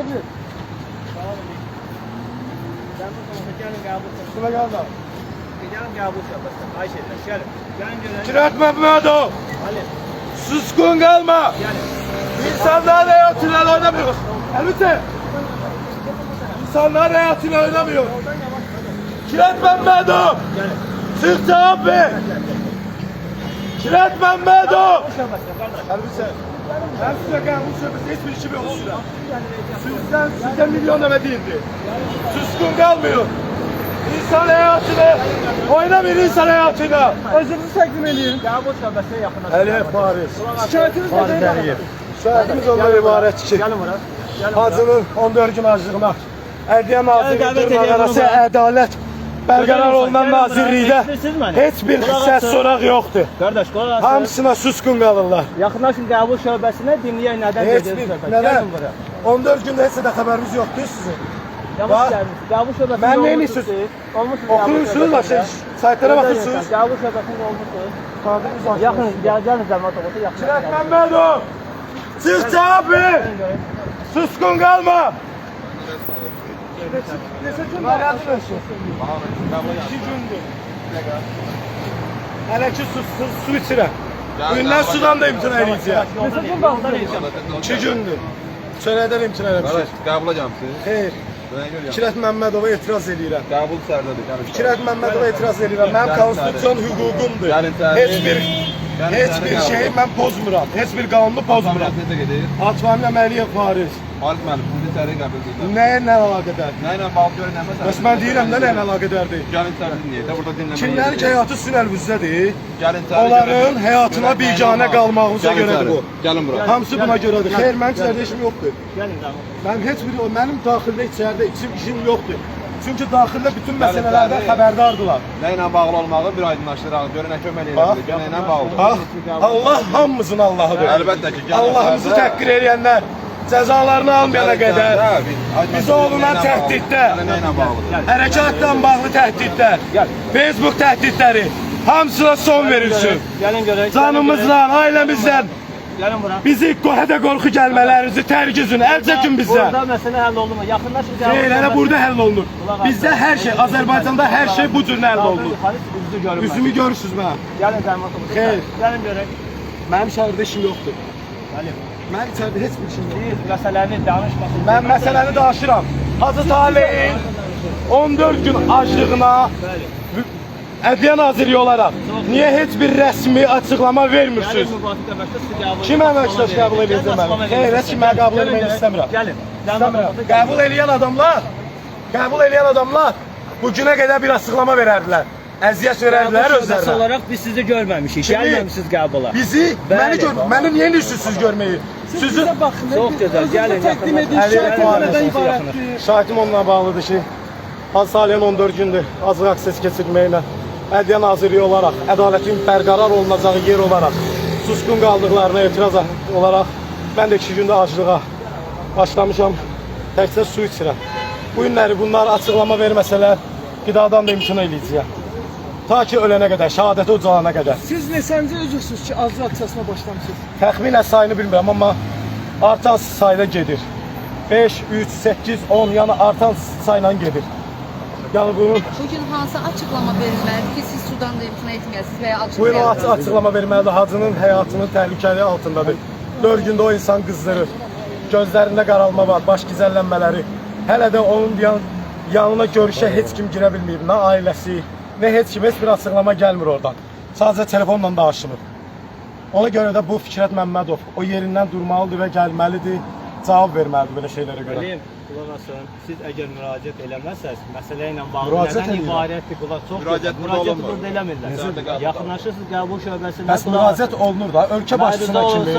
Sürekli. Gelin qəbul şöbəsinə. Şuna gel da. Gəlin qəbul şöbəsinə. Xahiş edirəm. Gəlin. Gəlin görək. Kirat Mehmetov. Ali. Suskun kalma. Gəlin. İnsanlar hayatıyla oynamıyor. Elbette. İnsanlar hayatıyla oynamıyor. Kirat Mehmetov. Gəlin. Çık cevap ver. Bu şöbəsinə qardaş. Elbette. Ben size kalmış şöbesi hiçbir işim yok size. Sizden, sizden milyon öme değildi. Suskun kalmıyor. İnsan hayatını oynamayın insan hayatıyla. Özürünüzü təqdim edeyim. Qəbul şöbəsinə yaxınlaşın. Elif Paris. Şikayətiniz nədir? Şahidimiz ondan ibaret ki. Hacının 14 gün acılığına Dəvət Nazirliyi edirəm arası bura. Ədalət bərqərar olunan Gəlin bura. nazirlikdə Eşidirsiniz məni? heç bir Qulaq səs asın. soraq yoxdur. Qardaş, qulaq asın. Hamısına suskun qalırlar. Yaxınlaşın qəbul şöbəsinə dinləyək nədən Heç gedir bir, söhbət. nədən? Gəlin bura. 14 gündə heç də xəbərimiz yoxdur sizin. Yavaş Bax. gəlin. Qəbul şöbəsində Mən neymişsiniz? siz. Olmusunuz qəbul Oxuyursunuz da şey, şöbəsində. saytlara Gözəl baxırsınız. insan, Qəbul şöbəsində olmusunuz. Qadınız Yaxın, gəl, gəlin zəhmət olmasa yaxın. Suskun qalma! Ki su, su, su içirəm. Gündən sudan da imtina edəcəyəm. Mesajın inşallah. İki gündür. Çörəkdən imtina Qardaş, edəcəm. qəbul edəcəmsiz? Xeyr. Fikrət Məmmədova etiraz edirəm. Qəbul sərdədir. Fikrət Məmmədova etiraz edirəm. Mənim konstitusiyon hüququmdur. Heç bir Hiçbir şey ben pozmuram. Hiçbir kanunu pozmuram. Atmam ne meliye Paris. Alk mənim, indi təriq qəbul edirəm. Nəyə nə əlaqədar? Nə ilə bağlı görə nə məsələ? Bəs mən deyirəm də nə ilə əlaqədardır? Gəlin tərif niyə də burada dinləməyə. Kimlərin həyatı sizin əlvinizədir? Gəlin tərif. Onların həyatına biganə qalmağınıza görədir bu. Gəlin bura. Hamısı buna görədir. Xeyr, mənim içəridə işim yoxdur. Gəlin tamam. Mənim heç bir mənim daxildə içəridə işim yoxdur. Çünki daxildə bütün məsələlərdən xəbərdardılar. Nə ilə bağlı olmağı bir aydınlaşdıraq. Görün nə kömək bilir. Nə ilə? Bax, Allah hamımızın Allahıdır. Əlbəttə ki, Allahımızı təhqir edənlər cəzalarını almayana qədər bizə olunan təhdidlər, hərəkatla bağlı təhdidlər, Facebook təhdidləri hamısına son verilsin. Canımızla, ailəmizlə Gəlin bura. bizi qohədə qorxu gəlmələrinizi tərgizin, əl çəkin bizə. Burada məsələ həll oldu mu? Yaxınlaşın Xeyr, hələ şöbəsinə. burada həll olunur. Bizdə hər şey, Azərbaycanda hər şey bu cür həll olunur. Yuxarı üzü görünməz. Üzümü görürsünüz mənə. Gəlin zəhmət olmasa. Xeyr. Gəlin görək. Mənim şəhərdə işim yoxdur. Gəlin. Mənim içəridə heç bir işim yoxdur. Məsələni danışmasın. Mən məsələni danışıram. Hacı Talehin 14 gün aclığına Bəli. Ədliyyə Nazirliyi olaraq niyə heç bir rəsmi açıqlama vermirsiniz? Kim əməkdaş qəbul mən? Xeyr, heç kim məni qəbul etməyi istəmirəm. Gəlin. İstəmirəm. Qəbul eləyən adamlar, qəbul eləyən adamlar bu günə qədər bir açıqlama verərdilər. Əziyyət verərdilər özlərinə. olaraq biz sizi görməmişik. Gəlməmisiniz qəbula. Bizi, məni gör, məni niyə istəyirsiniz görməyi? Sizi Sizə baxın. Çox gözəl, gəlin, Təqdim edin. Yaxınlaşın. ibarətdir? Şahidim onunla bağlıdır ki, Hacı Salihin 14 gündür azıq aksesi keçirməklə Ədliyyə Nazirliyi olaraq, ədalətin bərqərar olunacağı yer olaraq, suskun qaldıqlarına etiraz olaraq mən də 2 gündə aclığa başlamışam, təkcə su içirəm. Bu günləri bunlar açıqlama verməsələr, qidadan da imtina eləyəcəyəm. Ta ki ölənə qədər, şəhadətə ucalana qədər. Siz neçənci üzürsünüz ki, azlı aksiyasına başlamışsınız? Təxminən sayını bilmirəm, amma artan sayda gedir. 5, 3, 8, 10, yəni artan sayla gedir. Yəni bunun Bugün hansı açıqlama verilməlidir ki, siz sudan da imtina etməyəsiniz və ya Bu il o açıqlayasınız? açıq açıqlama verməlidir. Hacının həyatının təhlükəli altındadır. 4 gündə o insan qızdırır. Gözlərində qaralma var, baş gizəllənmələri. Hələ də onun yan, yanına görüşə heç kim girə bilməyib. Nə ailəsi, nə heç kim, heç bir açıqlama gəlmir oradan. Sadəcə telefonla danışılır. Ona görə də bu Fikrət Məmmədov o yerindən durmalıdır və gəlməlidir, cavab verməlidir belə şeylərə görə. Əlim, qulaq asın. Siz əgər müraciət eləməsəz, məsələ ilə bağlı Müraciət nədən ibarətdir? Qulaq çox Müraciət müraciət burada eləmirlər. Yaxınlaşırsınız qəbul şöbəsinə. Bəs müraciət olunur da ölkə başçısına kimi,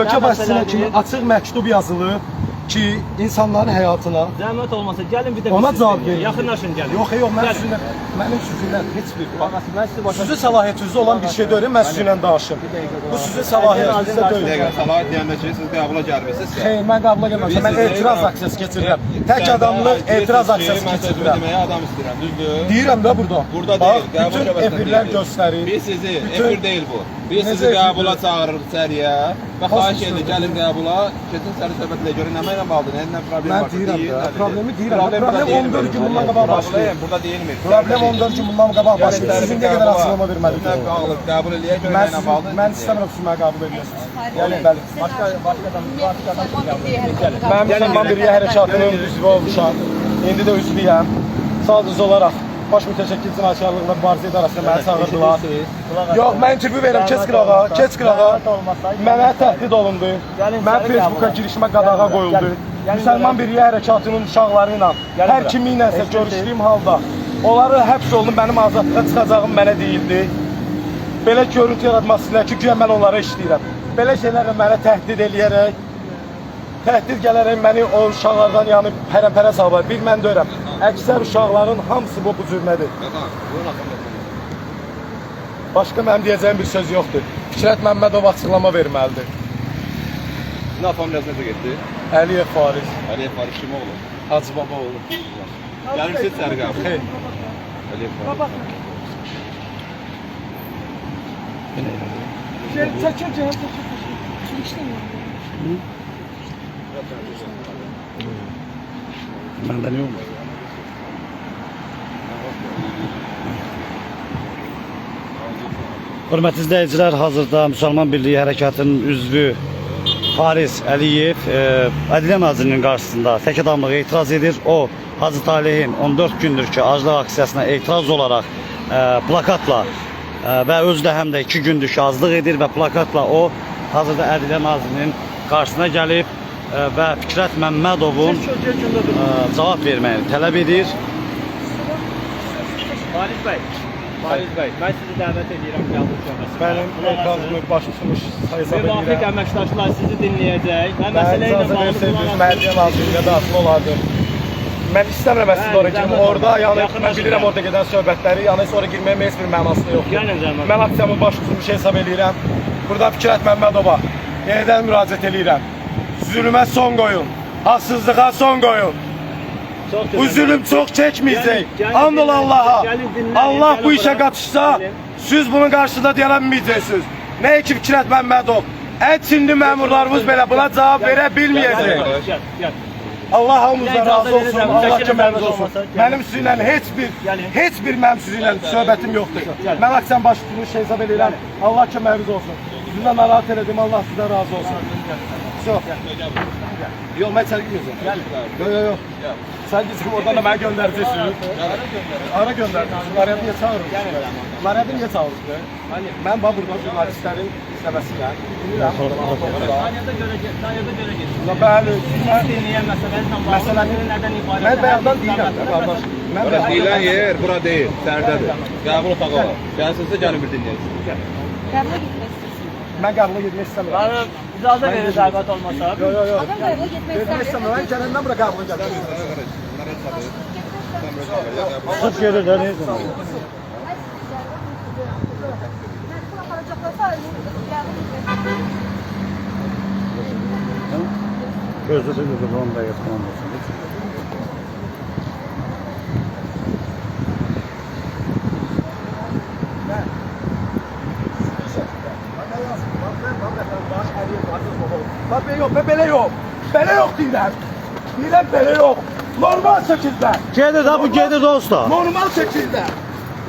ölkə başçısına kimi açıq məktub yazılıb ki, insanların həyatına Zəhmət olmasa gəlin bir də Ona cavab verin. Yaxınlaşın gəlin. Yox, yox, mən sizinlə, mənim sizinlə heç bir mən sizi başa Sizin səlahiyyətinizdə olan bir şey deyil, mən sizinlə danışım. Bu sizin səlahiyyətinizdə Bir deyil. dəqiqə, səlahiyyət deyəndə ki, siz qəbula gəlmisiniz. Xeyr, mən qəbula gəlməmişəm. Mən etiraz aksiyası keçirirəm. Tək adamlıq etiraz aksiyası keçirirəm. Deməyə adam istəyirəm, düzdür? Deyirəm də burada. Burada Bax, deyil, qəbul bütün efirlər göstərir. Biz sizi, efir deyil bu. Biz sizi Necə qəbula çağırırıq səriyə. Və Xoş xahiş gəlmisiniz. edir gəlin qəbula. Keçin səri söhbətlə görün nə ilə bağlıdır, nə ilə problem Mən var. deyirəm Deyir, də, nədir? problemi deyirəm də, Problem problem burada 14 deyilmir. gün bundan qabaq başlayır. Problem burada deyilmir. Problem 14 gün bundan qabaq başlayır. Sizin nə qədər açıqlama verməliyik? Nə bağlı, qəbul eləyə görə Mən nə ilə sizin, istəmirəm siz mənə qəbul edirsiniz. Yəni bəli. Başka, başkadan, başkadan Mən Müsəlman Birliyi Hərəkatının üzvü olmuşam. İndi də üzvüyəm. Sadəcə olaraq baş mütəşəkkil cinayətkarlığında mübarizə idarəsinə məni çağırdılar. Yox, mən intervyu verirəm, keç qırağa, keç qırağa. Mənə təhdid olundu. Mən Facebooka girişimə qadağa qoyuldu. Müsəlman Birliyi Hərəkatının uşaqları ilə hər kimi iləsə görüşdüyüm halda onları həbs olunub mənim azadlığa çıxacağım mənə deyildi. Belə görüntü yaratmaq istəyirlər ki, güya mən onlara işləyirəm. Belə şeylərlə mənə təhdid eləyərək təhdid gələrək məni o uşaqlardan yəni pərəmpərə salırlar. Bir mən deyirəm. Əksər uşaqların hamısı bu bu cürmədir. Başqa mənim deyəcəyim bir söz yoxdur. Fikrət Məmmədov açıqlama verməlidir. Nə familiyası necə getdi? Əliyev Fariz, Əliyev Fariz kim oğlu? Hacı Babaoğlu. Gəlir siz səri qəbul. Xeyr. Əliyev Fariz. Şey, çəkil canım, çəkil. Məndən yox. Hörmətli izləyicilər, hazırda Müsəlman Birliyi Hərəkatının üzvü Faris Əliyev e, Ədliyyə Nazirinin qarşısında tək adamlığa etiraz edir. O, Hacı Talehin 14 gündür ki, aclıq aksiyasına etiraz olaraq e, plakatla e, və özü də həm də 2 gündür ki, azlıq edir və plakatla o hazırda Ədliyyə Nazirinin qarşısına gəlib e, və Fikrət Məmmədovun e, cavab verməyini tələb edir. Halis bəy. Halis bəy, mən sizi dəvət edirəm qəbul şöbəsinə. Mənim etirazımı baş tutmuş hesab Müvafiq edirəm. əməkdaşlar sizi dinləyəcək və məsələ ilə bağlı versəydiniz, qulaq Məhəlliyə Nazirliyə daxil olardım. Mən istəmirəm əslində girim. zəhmət Orada yəni mən bilirəm orada gedən söhbətləri, yəni sonra girməyə heç bir mənası yoxdur. Zəhmət Mən aksiyamı baş tutmuş hesab edirəm. Burada Fikrət Məmmədova yenidən müraciət edirəm. Zülmə son qoyun. Haksızlığa son qoyun. Çox Bu gözəl. zülüm çox çəkməyəcək. Gəlin, gəlin, And ol dinləyin, Allaha. Allah bu qatışsa, Gəlin. siz bunun qarşısında dayanmayacaqsınız. Nə ki Fikrət Məmmədov, ən çinli məmurlarımız belə buna cavab verə bilməyəcək. Allah hamımızdan Gəlin, razı olsun. Allah zəhmət olsun. Mənim sizinlə heç bir heç bir mənim sizinlə söhbətim yoxdur. Mən aksiyam baş tutmuş hesab edirəm. Allah köməyiniz olsun. Sizdən narahat elədim. Allah sizdən razı olsun. Çox. Yox, mən içəri girməyəcəm. Yox, yox, yox. Sən gitsin oradan da məni göndərəcəksin. Ara göndərəcəksin. Araya niyə çağırırsın? Araya niyə çağırırsın? Mən bax burada jurnalistlərin izləməsinə. Bilirəm. Saniyədə görə get, saniyədə görə get. Ulan Bəli. Siz dinləyən məsələni tam bağlı Məsələni nədən ibarət? mən bəyandan deyirəm də qardaş. Mən Bura bəyandan deyilən yer bura deyil, sərdədir. Qəbul otağı var. Gəlsinizsə gəlin bir dinləyəsiniz. Qəbula gitmek istiyorsun. mən qəbula getmək istəmirəm. Bana icazə verin zəhmət olmasa. Yox, yox, yox. Adam qəbula gitmek istemiyor. istəmirəm. Mən gələndən bura qəbula gəlirəm. Sırf gelir də neyse. Gözde de gözde onu da yapmamlasın. 7'den. Yine bere yok. Normal 8'den. Gedi de bu gedi dosta. Normal 8'den.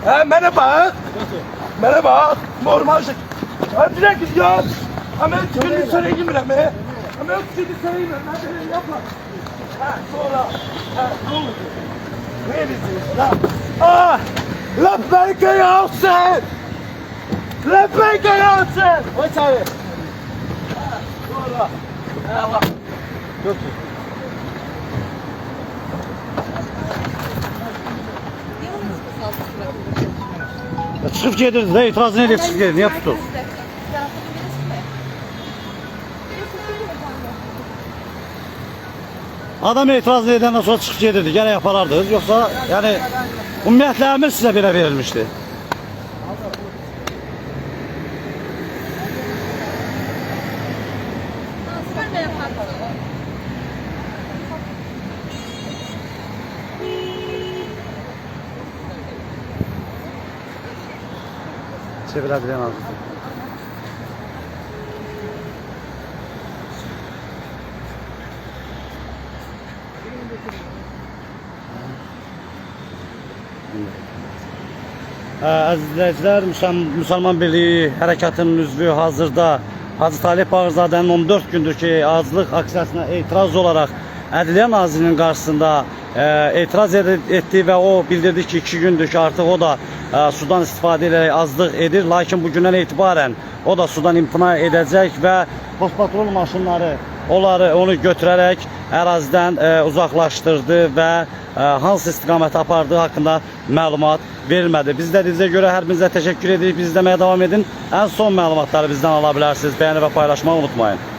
He merhaba. Merhaba. Normal 8. Hadi direkt gidiyoruz. Hemen tükürünü sarayım bile mi? Hemen tükürünü sarayım bile. Ben böyle yapma. Ha sonra. Ha ne oldu? Ne ediyorsun lan? Ah! Lebbeyke ya Hüseyin! Lebbeyke ya Hüseyin! Hoş abi. Sonra. Ha. Götür. Ya Çıkıp gelir de itiraz ne diye çıkıp gelir. Niye tutuyor? Adam etiraz edenden sonra çıkıp gelirdi. Gene yaparardınız. Yoksa yani ümumiyyətlə əmir sizə belə verilmişdi. İşte biraz bilemez. Əziz izləyicilər, Müsəlman Birliyi Hərəkatının üzvü hazırda Hacı Talib Bağırzadənin 14 gündür ki, azlıq aksiyasına etiraz olaraq Ədliyyə Nazirinin qarşısında ə, etiraz etdi və o bildirdi ki, 2 gündür ki, artıq o da ə, sudan istifadə edərək azlıq edir. Lakin bugündən etibarən o da sudan imtina edəcək və postpatrol maşınları onları onu götürərək ərazidən ə, uzaqlaşdırdı və ə, hansı istiqamətə apardığı haqqında məlumat verilmədi. Biz də dizə görə hər birinizə təşəkkür edirik. Bizi izləməyə davam edin. Ən son məlumatları bizdən ala bilərsiniz. Bəyəni və paylaşmağı unutmayın.